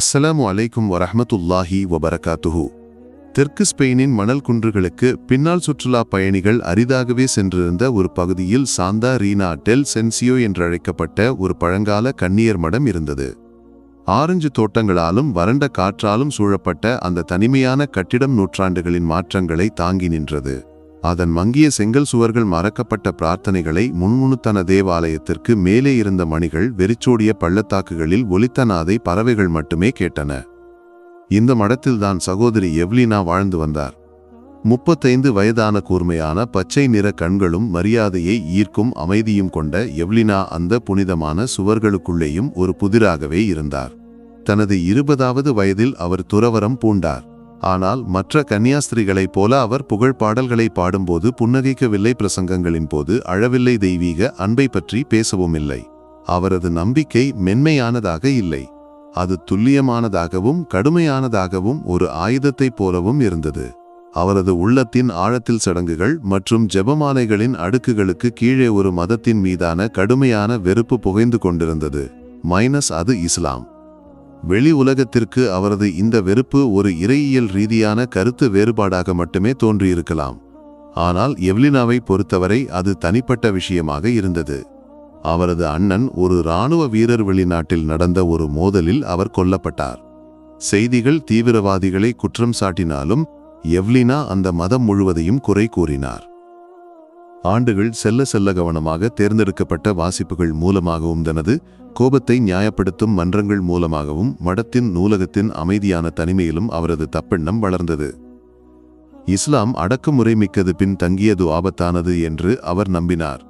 அஸ்ஸலாமு அலைக்கும் வரஹமத்துல்லாஹி வபரகாத்துஹு. தெற்கு ஸ்பெயினின் மணல் குன்றுகளுக்கு பின்னால் சுற்றுலா பயணிகள் அரிதாகவே சென்றிருந்த ஒரு பகுதியில் சாந்தா ரீனா டெல் சென்சியோ என்றழைக்கப்பட்ட ஒரு பழங்கால கன்னியர் மடம் இருந்தது. ஆரஞ்சு தோட்டங்களாலும் வறண்ட காற்றாலும் சூழப்பட்ட அந்த தனிமையான கட்டிடம் நூற்றாண்டுகளின் மாற்றங்களை தாங்கி நின்றது. அதன் மங்கிய செங்கல் சுவர்கள் மறக்கப்பட்ட பிரார்த்தனைகளை முன்முணுத்தன தேவாலயத்திற்கு மேலே இருந்த மணிகள் வெறிச்சோடிய பள்ளத்தாக்குகளில் ஒலித்தனாதை பறவைகள் மட்டுமே கேட்டன. இந்த மடத்தில்தான் சகோதரி எவ்லினா வாழ்ந்து வந்தார். முப்பத்தைந்து வயதான கூர்மையான பச்சை நிற கண்களும் மரியாதையை ஈர்க்கும் அமைதியும் கொண்ட எவ்லினா அந்த புனிதமான சுவர்களுக்குள்ளேயும் ஒரு புதிராகவே இருந்தார். தனது இருபதாவது வயதில் அவர் துறவரம் பூண்டார். ஆனால் மற்ற கன்னியாஸ்திரிகளைப் போல அவர் புகழ் பாடல்களை பாடும்போது புன்னகைக்கவில்லை பிரசங்கங்களின் போது அழவில்லை தெய்வீக அன்பை பற்றி பேசவும் இல்லை அவரது நம்பிக்கை மென்மையானதாக இல்லை. அது துல்லியமானதாகவும் கடுமையானதாகவும் ஒரு ஆயுதத்தைப் போலவும் இருந்தது. அவரது உள்ளத்தின் ஆழத்தில் சடங்குகள் மற்றும் ஜெபமாலைகளின் அடுக்குகளுக்கு கீழே ஒரு மதத்தின் மீதான கடுமையான வெறுப்பு புகைந்து கொண்டிருந்தது. மைனஸ் அது இஸ்லாம். வெளி உலகத்திற்கு அவரது இந்த வெறுப்பு ஒரு இறையியல் ரீதியான கருத்து வேறுபாடாக மட்டுமே தோன்றியிருக்கலாம். ஆனால் எவ்லினாவை பொறுத்தவரை அது தனிப்பட்ட விஷயமாக இருந்தது. அவரது அண்ணன் ஒரு இராணுவ வீரர் வெளிநாட்டில் நடந்த ஒரு மோதலில் அவர் கொல்லப்பட்டார். செய்திகள் தீவிரவாதிகளை குற்றம் சாட்டினாலும் எவ்லினா அந்த மதம் முழுவதையும் குறை கூறினார். ஆண்டுகள் செல்ல செல்ல கவனமாக தேர்ந்தெடுக்கப்பட்ட வாசிப்புகள் மூலமாகவும் தனது கோபத்தை நியாயப்படுத்தும் மன்றங்கள் மூலமாகவும் மடத்தின் நூலகத்தின் அமைதியான தனிமையிலும் அவரது தப்பெண்ணம் வளர்ந்தது. இஸ்லாம் அடக்குமுறை மிக்கது பின் தங்கியது ஆபத்தானது என்று அவர் நம்பினார்.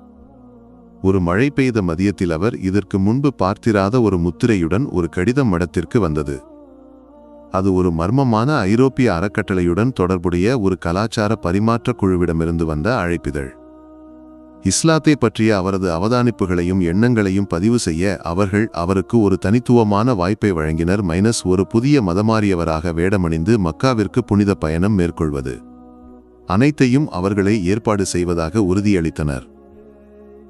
ஒரு மழை பெய்த மதியத்தில் அவர் இதற்கு முன்பு பார்த்திராத ஒரு முத்திரையுடன் ஒரு கடிதம் மடத்திற்கு வந்தது. அது ஒரு மர்மமான ஐரோப்பிய அறக்கட்டளையுடன் தொடர்புடைய ஒரு கலாச்சார பரிமாற்ற குழுவிடமிருந்து வந்த அழைப்பிதழ். இஸ்லாத்தை பற்றிய அவரது அவதானிப்புகளையும் எண்ணங்களையும் பதிவு செய்ய அவர்கள் அவருக்கு ஒரு தனித்துவமான வாய்ப்பை வழங்கினர். மைனஸ் ஒரு புதிய மதமாறியவராக வேடமணிந்து மக்காவிற்கு புனித பயணம் மேற்கொள்வது. அனைத்தையும் அவர்களை ஏற்பாடு செய்வதாக உறுதியளித்தனர்.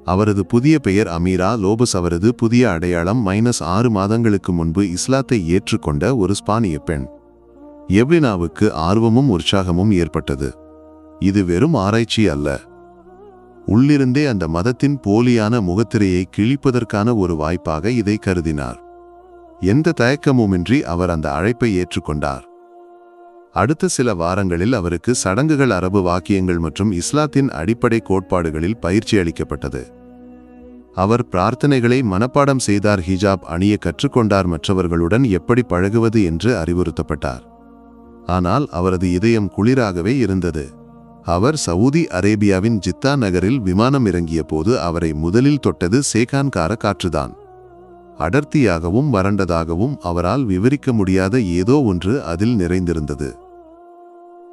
அவரது புதிய பெயர் அமீரா லோபஸ். அவரது புதிய அடையாளம் மைனஸ் ஆறு மாதங்களுக்கு முன்பு இஸ்லாத்தை ஏற்றுக்கொண்ட ஒரு ஸ்பானிய பெண். எவ்லினாவுக்கு ஆர்வமும் உற்சாகமும் ஏற்பட்டது. இது வெறும் ஆராய்ச்சி அல்ல. உள்ளிருந்தே அந்த மதத்தின் போலியான முகத்திரையை கிழிப்பதற்கான ஒரு வாய்ப்பாக இதை கருதினார். எந்த தயக்கமுமின்றி அவர் அந்த அழைப்பை ஏற்றுக்கொண்டார். அடுத்த சில வாரங்களில் அவருக்கு சடங்குகள் அரபு வாக்கியங்கள் மற்றும் இஸ்லாத்தின் அடிப்படை கோட்பாடுகளில் பயிற்சி அளிக்கப்பட்டது. அவர் பிரார்த்தனைகளை மனப்பாடம் செய்தார் ஹிஜாப் அணிய கற்றுக்கொண்டார் மற்றவர்களுடன் எப்படி பழகுவது என்று அறிவுறுத்தப்பட்டார். ஆனால் அவரது இதயம் குளிராகவே இருந்தது. அவர் சவுதி அரேபியாவின் ஜித்தா நகரில் விமானம் இறங்கிய போது அவரை முதலில் தொட்டது சேகான்கார காற்றுதான். அடர்த்தியாகவும் வறண்டதாகவும் அவரால் விவரிக்க முடியாத ஏதோ ஒன்று அதில் நிறைந்திருந்தது.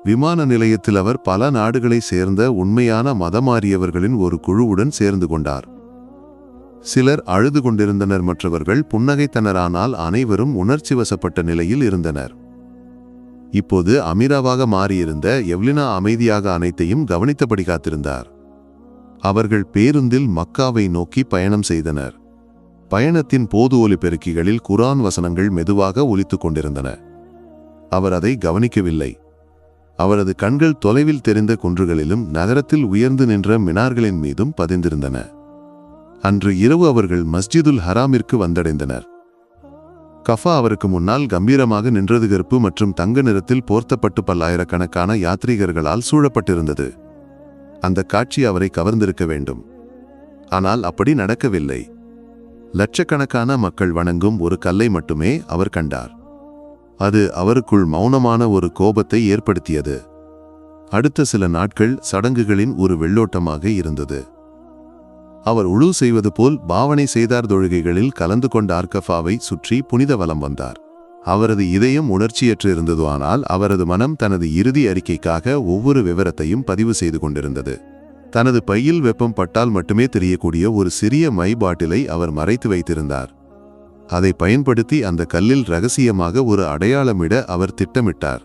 விமான நிலையத்தில் அவர் பல நாடுகளை சேர்ந்த உண்மையான மதமாறியவர்களின் ஒரு குழுவுடன் சேர்ந்து கொண்டார். சிலர் அழுது கொண்டிருந்தனர் மற்றவர்கள் புன்னகைத்தனரானால் அனைவரும் உணர்ச்சி வசப்பட்ட நிலையில் இருந்தனர். இப்போது அமீராவாக மாறியிருந்த எவ்லினா அமைதியாக அனைத்தையும் கவனித்தபடி காத்திருந்தார். அவர்கள் பேருந்தில் மக்காவை நோக்கி பயணம் செய்தனர். பயணத்தின் போது ஒலி பெருக்கிகளில் குரான் வசனங்கள் மெதுவாக ஒலித்துக் கொண்டிருந்தன. அவர் அதை கவனிக்கவில்லை. அவரது கண்கள் தொலைவில் தெரிந்த குன்றுகளிலும் நகரத்தில் உயர்ந்து நின்ற மினார்களின் மீதும் பதிந்திருந்தன. அன்று இரவு அவர்கள் மஸ்ஜிதுல் ஹராமிற்கு வந்தடைந்தனர். கஃபா அவருக்கு முன்னால் கம்பீரமாக நின்றது கருப்பு மற்றும் தங்க நிறத்தில் போர்த்தப்பட்டு பல்லாயிரக்கணக்கான யாத்ரீகர்களால் சூழப்பட்டிருந்தது. அந்த காட்சி அவரை கவர்ந்திருக்க வேண்டும். ஆனால் அப்படி நடக்கவில்லை. லட்சக்கணக்கான மக்கள் வணங்கும் ஒரு கல்லை மட்டுமே அவர் கண்டார். அது அவருக்குள் மௌனமான ஒரு கோபத்தை ஏற்படுத்தியது. அடுத்த சில நாட்கள் சடங்குகளின் ஒரு வெள்ளோட்டமாக இருந்தது. அவர் உழு செய்வது போல் பாவனை செய்தார் தொழுகைகளில் கலந்து கொண்ட ஆர்கஃபாவை சுற்றி புனித வலம் வந்தார். அவரது இதயம் உணர்ச்சியற்று இருந்தது ஆனால் அவரது மனம் தனது இறுதி அறிக்கைக்காக ஒவ்வொரு விவரத்தையும் பதிவு செய்து கொண்டிருந்தது. தனது பையில் வெப்பம் பட்டால் மட்டுமே தெரியக்கூடிய ஒரு சிறிய மை பாட்டிலை அவர் மறைத்து வைத்திருந்தார். அதை பயன்படுத்தி அந்த கல்லில் ரகசியமாக ஒரு அடையாளமிட அவர் திட்டமிட்டார்.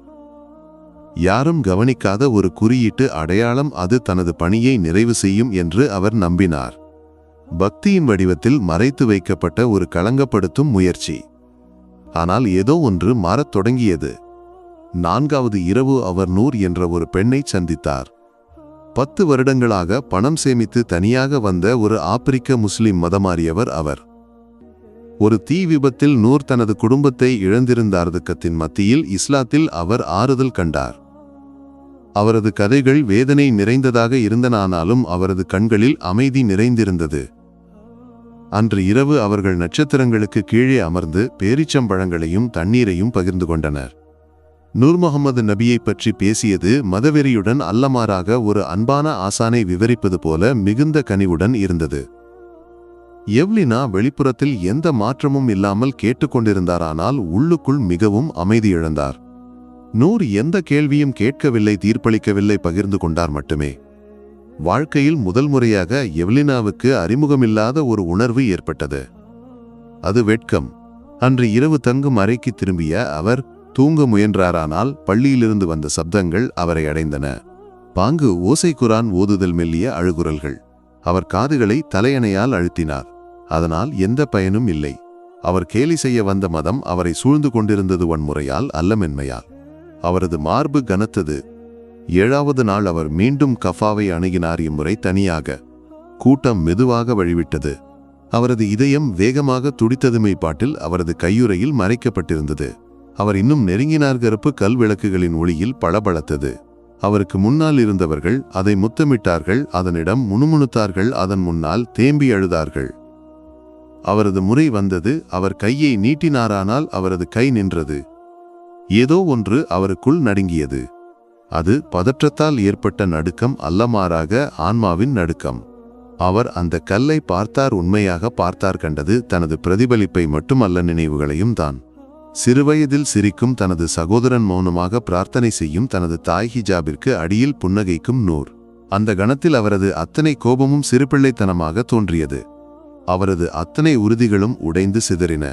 யாரும் கவனிக்காத ஒரு குறியீட்டு அடையாளம் அது தனது பணியை நிறைவு செய்யும் என்று அவர் நம்பினார். பக்தியின் வடிவத்தில் மறைத்து வைக்கப்பட்ட ஒரு களங்கப்படுத்தும் முயற்சி. ஆனால் ஏதோ ஒன்று மாறத் தொடங்கியது. நான்காவது இரவு அவர் நூர் என்ற ஒரு பெண்ணை சந்தித்தார். பத்து வருடங்களாக பணம் சேமித்து தனியாக வந்த ஒரு ஆப்பிரிக்க முஸ்லிம் மதமாறியவர் அவர். ஒரு தீ விபத்தில் நூர் தனது குடும்பத்தை இழந்திருந்தார்துக்கத்தின் மத்தியில் இஸ்லாத்தில் அவர் ஆறுதல் கண்டார். அவரது கதைகள் வேதனை நிறைந்ததாக இருந்தனானாலும் அவரது கண்களில் அமைதி நிறைந்திருந்தது. அன்று இரவு அவர்கள் நட்சத்திரங்களுக்கு கீழே அமர்ந்து பேரிச்சம்பழங்களையும் தண்ணீரையும் பகிர்ந்து கொண்டனர். நூர் முகமது நபியைப் பற்றி பேசியது மதவெறியுடன் அல்லமாறாக ஒரு அன்பான ஆசானை விவரிப்பது போல மிகுந்த கனிவுடன் இருந்தது. எவ்லினா வெளிப்புறத்தில் எந்த மாற்றமும் இல்லாமல் கேட்டுக்கொண்டிருந்தாரானால் உள்ளுக்குள் மிகவும் அமைதி இழந்தார் நூர் எந்த கேள்வியும் கேட்கவில்லை தீர்ப்பளிக்கவில்லை பகிர்ந்து கொண்டார் மட்டுமே. வாழ்க்கையில் முதல் முறையாக எவ்லினாவுக்கு அறிமுகமில்லாத ஒரு உணர்வு ஏற்பட்டது. அது வெட்கம். அன்று இரவு தங்கும் அறைக்கு திரும்பிய அவர் தூங்க முயன்றாரானால் பள்ளியிலிருந்து வந்த சப்தங்கள் அவரை அடைந்தன. பாங்கு ஓசை குரான் ஓதுதல் மெல்லிய அழுகுரல்கள். அவர் காதுகளை தலையணையால் அழுத்தினார். அதனால் எந்த பயனும் இல்லை. அவர் கேலி செய்ய வந்த மதம் அவரை சூழ்ந்து கொண்டிருந்தது வன்முறையால் அல்லமென்மையால் அவரது மார்பு கனத்தது. ஏழாவது நாள் அவர் மீண்டும் கஃபாவை அணுகினார் இம்முறை தனியாக. கூட்டம் மெதுவாக வழிவிட்டது. அவரது இதயம் வேகமாக துடித்ததுமை பாட்டில் அவரது கையுறையில் மறைக்கப்பட்டிருந்தது. அவர் இன்னும் நெருங்கினார் கருப்பு கல் விளக்குகளின் ஒளியில் பளபளத்தது. அவருக்கு முன்னால் இருந்தவர்கள் அதை முத்தமிட்டார்கள் அதனிடம் முணுமுணுத்தார்கள் அதன் முன்னால் தேம்பி அழுதார்கள். அவரது முறை வந்தது அவர் கையை நீட்டினாரானால் அவரது கை நின்றது. ஏதோ ஒன்று அவருக்குள் நடுங்கியது. அது பதற்றத்தால் ஏற்பட்ட நடுக்கம் அல்லமாறாக ஆன்மாவின் நடுக்கம். அவர் அந்த கல்லை பார்த்தார் உண்மையாக பார்த்தார் கண்டது தனது பிரதிபலிப்பை மட்டுமல்ல நினைவுகளையும் தான். சிறுவயதில் சிரிக்கும் தனது சகோதரன் மௌனமாக பிரார்த்தனை செய்யும் தனது தாய் ஹிஜாபிற்கு அடியில் புன்னகைக்கும் நூர். அந்த கணத்தில் அவரது அத்தனை கோபமும் சிறுபிள்ளைத்தனமாக தோன்றியது. அவரது அத்தனை உறுதிகளும் உடைந்து சிதறின.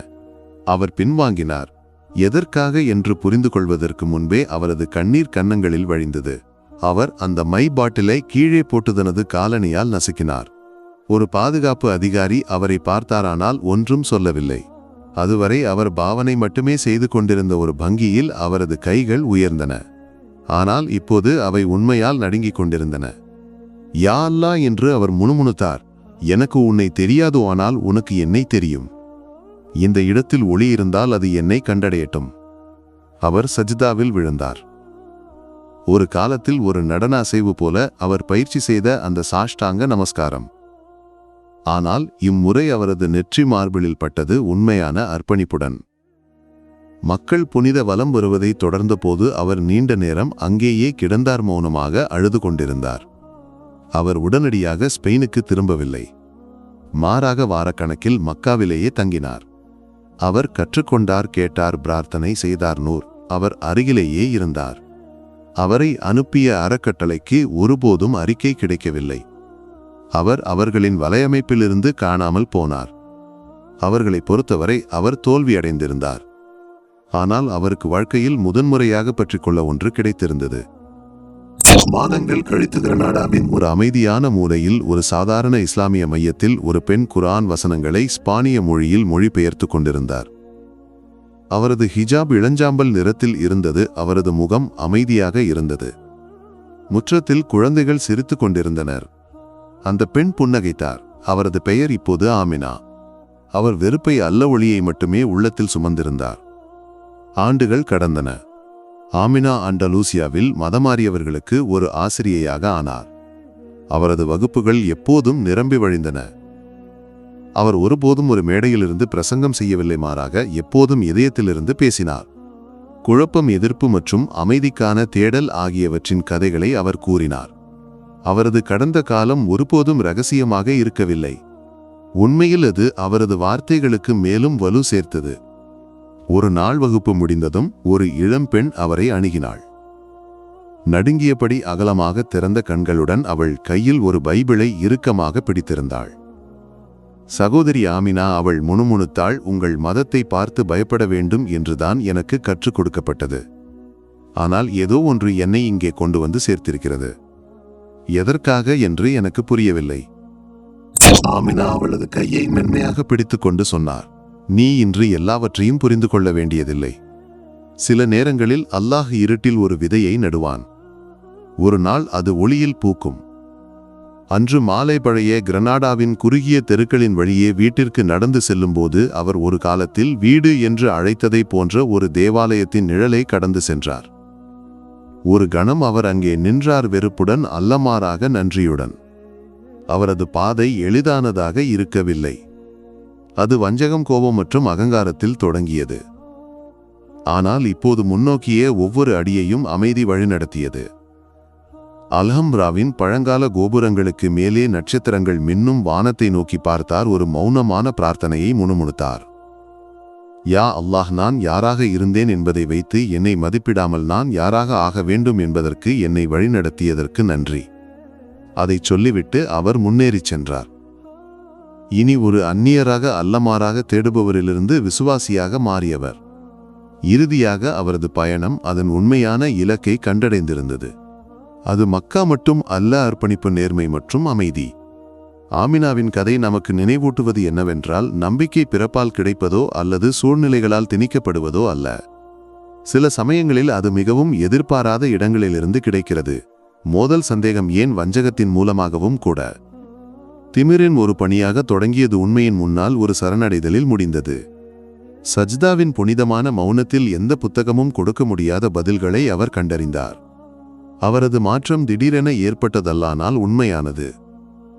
அவர் பின்வாங்கினார். எதற்காக என்று புரிந்து கொள்வதற்கு முன்பே அவரது கண்ணீர் கன்னங்களில் வழிந்தது. அவர் அந்த மை பாட்டிலை கீழே போட்டு தனது காலணியால் நசுக்கினார். ஒரு பாதுகாப்பு அதிகாரி அவரை பார்த்தாரானால் ஒன்றும் சொல்லவில்லை. அதுவரை அவர் பாவனை மட்டுமே செய்து கொண்டிருந்த ஒரு பங்கியில் அவரது கைகள் உயர்ந்தன. ஆனால் இப்போது அவை உண்மையால் நடுங்கிக் கொண்டிருந்தன. யா அல்லா என்று அவர் முணுமுணுத்தார். எனக்கு உன்னை தெரியாது ஆனால் உனக்கு என்னை தெரியும். இந்த இடத்தில் ஒளி இருந்தால் அது என்னை கண்டடையட்டும். அவர் சஜிதாவில் விழுந்தார். ஒரு காலத்தில் ஒரு நடன அசைவு போல அவர் பயிற்சி செய்த அந்த சாஷ்டாங்க நமஸ்காரம். ஆனால் இம்முறை அவரது நெற்றி மார்பிளில் பட்டது உண்மையான அர்ப்பணிப்புடன். மக்கள் புனித வலம் வருவதை தொடர்ந்தபோது அவர் நீண்ட நேரம் அங்கேயே கிடந்தார் மௌனமாக அழுது கொண்டிருந்தார். அவர் உடனடியாக ஸ்பெயினுக்கு திரும்பவில்லை. மாறாக வாரக்கணக்கில் மக்காவிலேயே தங்கினார். அவர் கற்றுக்கொண்டார் கேட்டார் பிரார்த்தனை செய்தார் நூர். அவர் அருகிலேயே இருந்தார். அவரை அனுப்பிய அறக்கட்டளைக்கு ஒருபோதும் அறிக்கை கிடைக்கவில்லை. அவர் அவர்களின் வலையமைப்பிலிருந்து காணாமல் போனார். அவர்களை பொறுத்தவரை அவர் தோல்வியடைந்திருந்தார். ஆனால் அவருக்கு வாழ்க்கையில் முதன்முறையாக பற்றிக்கொள்ள ஒன்று கிடைத்திருந்தது. மாதங்கள் கழித்து கிரனாடாவின் ஒரு அமைதியான மூலையில் ஒரு சாதாரண இஸ்லாமிய மையத்தில் ஒரு பெண் குரான் வசனங்களை ஸ்பானிய மொழியில் மொழிபெயர்த்து கொண்டிருந்தார். அவரது ஹிஜாப் இளஞ்சாம்பல் நிறத்தில் இருந்தது அவரது முகம் அமைதியாக இருந்தது. முற்றத்தில் குழந்தைகள் சிரித்துக் கொண்டிருந்தனர். அந்த பெண் புன்னகைத்தார் அவரது பெயர் இப்போது ஆமினா. அவர் வெறுப்பை அல்ல ஒளியை மட்டுமே உள்ளத்தில் சுமந்திருந்தார். ஆண்டுகள் கடந்தன. ஆமினா அண்டலூசியாவில் மதமாறியவர்களுக்கு ஒரு ஆசிரியையாக ஆனார். அவரது வகுப்புகள் எப்போதும் நிரம்பி வழிந்தன. அவர் ஒருபோதும் ஒரு மேடையிலிருந்து பிரசங்கம் செய்யவில்லை மாறாக எப்போதும் இதயத்திலிருந்து பேசினார். குழப்பம் எதிர்ப்பு மற்றும் அமைதிக்கான தேடல் ஆகியவற்றின் கதைகளை அவர் கூறினார். அவரது கடந்த காலம் ஒருபோதும் ரகசியமாக இருக்கவில்லை. உண்மையில் அது அவரது வார்த்தைகளுக்கு மேலும் வலு சேர்த்தது. ஒரு நாள் வகுப்பு முடிந்ததும் ஒரு இளம்பெண் அவரை அணுகினாள். நடுங்கியபடி அகலமாக திறந்த கண்களுடன் அவள் கையில் ஒரு பைபிளை இறுக்கமாக பிடித்திருந்தாள். சகோதரி ஆமினா அவள் முணுமுணுத்தாள் உங்கள் மதத்தை பார்த்து பயப்பட வேண்டும் என்றுதான் எனக்கு கற்றுக் கொடுக்கப்பட்டது. ஆனால் ஏதோ ஒன்று என்னை இங்கே கொண்டு வந்து சேர்த்திருக்கிறது. எதற்காக என்று எனக்கு புரியவில்லை. ஆமினா அவளது கையை மென்மையாக பிடித்துக்கொண்டு சொன்னார். நீ இன்று எல்லாவற்றையும் புரிந்து கொள்ள வேண்டியதில்லை. சில நேரங்களில் அல்லாஹ் இருட்டில் ஒரு விதையை நடுவான். ஒரு நாள் அது ஒளியில் பூக்கும். அன்று மாலை பழைய கிரனாடாவின் குறுகிய தெருக்களின் வழியே வீட்டிற்கு நடந்து செல்லும்போது அவர் ஒரு காலத்தில் வீடு என்று அழைத்ததைப் போன்ற ஒரு தேவாலயத்தின் நிழலை கடந்து சென்றார். ஒரு கணம் அவர் அங்கே நின்றார் வெறுப்புடன் அல்லமாறாக நன்றியுடன். அவரது பாதை எளிதானதாக இருக்கவில்லை. அது வஞ்சகம் கோபம் மற்றும் அகங்காரத்தில் தொடங்கியது. ஆனால் இப்போது முன்னோக்கிய ஒவ்வொரு அடியையும் அமைதி வழிநடத்தியது அல்ஹம்ராவின் பழங்கால கோபுரங்களுக்கு மேலே நட்சத்திரங்கள் மின்னும் வானத்தை நோக்கி பார்த்தார். ஒரு மௌனமான பிரார்த்தனையை முணுமுணுத்தார். யா அல்லாஹ் நான் யாராக இருந்தேன் என்பதை வைத்து என்னை மதிப்பிடாமல் நான் யாராக ஆக வேண்டும் என்பதற்கு என்னை வழிநடத்தியதற்கு நன்றி. அதைச் சொல்லிவிட்டு அவர் முன்னேறிச் சென்றார். இனி ஒரு அந்நியராக அல்லமாறாக தேடுபவரிலிருந்து விசுவாசியாக மாறியவர். இறுதியாக அவரது பயணம் அதன் உண்மையான இலக்கை கண்டடைந்திருந்தது. அது மக்கா மட்டும் அல்ல அர்ப்பணிப்பு நேர்மை மற்றும் அமைதி. ஆமினாவின் கதை நமக்கு நினைவூட்டுவது என்னவென்றால் நம்பிக்கை பிறப்பால் கிடைப்பதோ அல்லது சூழ்நிலைகளால் திணிக்கப்படுவதோ அல்ல. சில சமயங்களில் அது மிகவும் எதிர்பாராத இடங்களிலிருந்து கிடைக்கிறது. மோதல் சந்தேகம் ஏன் வஞ்சகத்தின் மூலமாகவும் கூட. திமிரின் ஒரு பணியாக தொடங்கியது உண்மையின் முன்னால் ஒரு சரணடைதலில் முடிந்தது. சஜ்தாவின் புனிதமான மௌனத்தில் எந்த புத்தகமும் கொடுக்க முடியாத பதில்களை அவர் கண்டறிந்தார். அவரது மாற்றம் திடீரென ஏற்பட்டதல்லானால் உண்மையானது.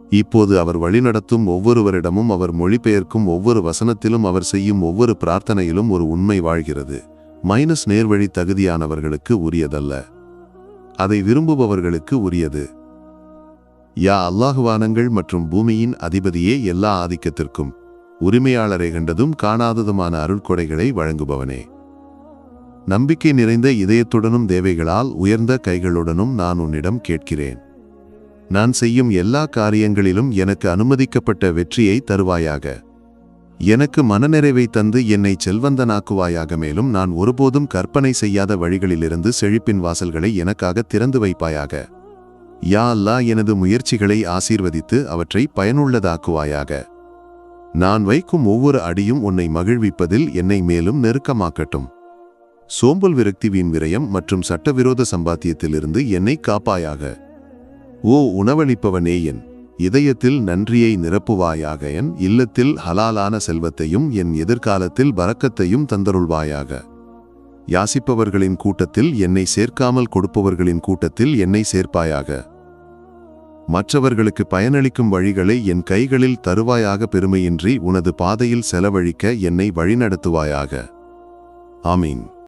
இப்போது அவர் வழிநடத்தும் ஒவ்வொருவரிடமும் அவர் மொழிபெயர்க்கும் ஒவ்வொரு வசனத்திலும் அவர் செய்யும் ஒவ்வொரு பிரார்த்தனையிலும் ஒரு உண்மை வாழ்கிறது. மைனஸ் நேர்வழி தகுதியானவர்களுக்கு உரியதல்ல. அதை விரும்புபவர்களுக்கு உரியது. யா அல்லாஹுவானங்கள் மற்றும் பூமியின் அதிபதியே எல்லா ஆதிக்கத்திற்கும். உரிமையாளரை கண்டதும் காணாததுமான அருள்கொடைகளை வழங்குபவனே. நம்பிக்கை நிறைந்த இதயத்துடனும் தேவைகளால் உயர்ந்த கைகளுடனும் நான் உன்னிடம் கேட்கிறேன். நான் செய்யும் எல்லா காரியங்களிலும் எனக்கு அனுமதிக்கப்பட்ட வெற்றியை தருவாயாக. எனக்கு மனநிறைவை தந்து என்னை செல்வந்தனாக்குவாயாக மேலும் நான் ஒருபோதும் கற்பனை செய்யாத வழிகளிலிருந்து செழிப்பின் வாசல்களை எனக்காக திறந்து வைப்பாயாக. யா அல்லா எனது முயற்சிகளை ஆசீர்வதித்து அவற்றை பயனுள்ளதாக்குவாயாக. நான் வைக்கும் ஒவ்வொரு அடியும் உன்னை மகிழ்விப்பதில் என்னை மேலும் நெருக்கமாக்கட்டும். சோம்பல் விரக்தி வீண் விரயம் மற்றும் சட்டவிரோத சம்பாத்தியத்திலிருந்து என்னை காப்பாயாக. ஓ உணவளிப்பவனே என் இதயத்தில் நன்றியை நிரப்புவாயாக என் இல்லத்தில் ஹலாலான செல்வத்தையும் என் எதிர்காலத்தில் பறக்கத்தையும் தந்தருள்வாயாக. யாசிப்பவர்களின் கூட்டத்தில் என்னை சேர்க்காமல் கொடுப்பவர்களின் கூட்டத்தில் என்னை சேர்ப்பாயாக. மற்றவர்களுக்கு பயனளிக்கும் வழிகளை என் கைகளில் தருவாயாக பெருமையின்றி உனது பாதையில் செலவழிக்க என்னை வழிநடத்துவாயாக. ஆமீன்.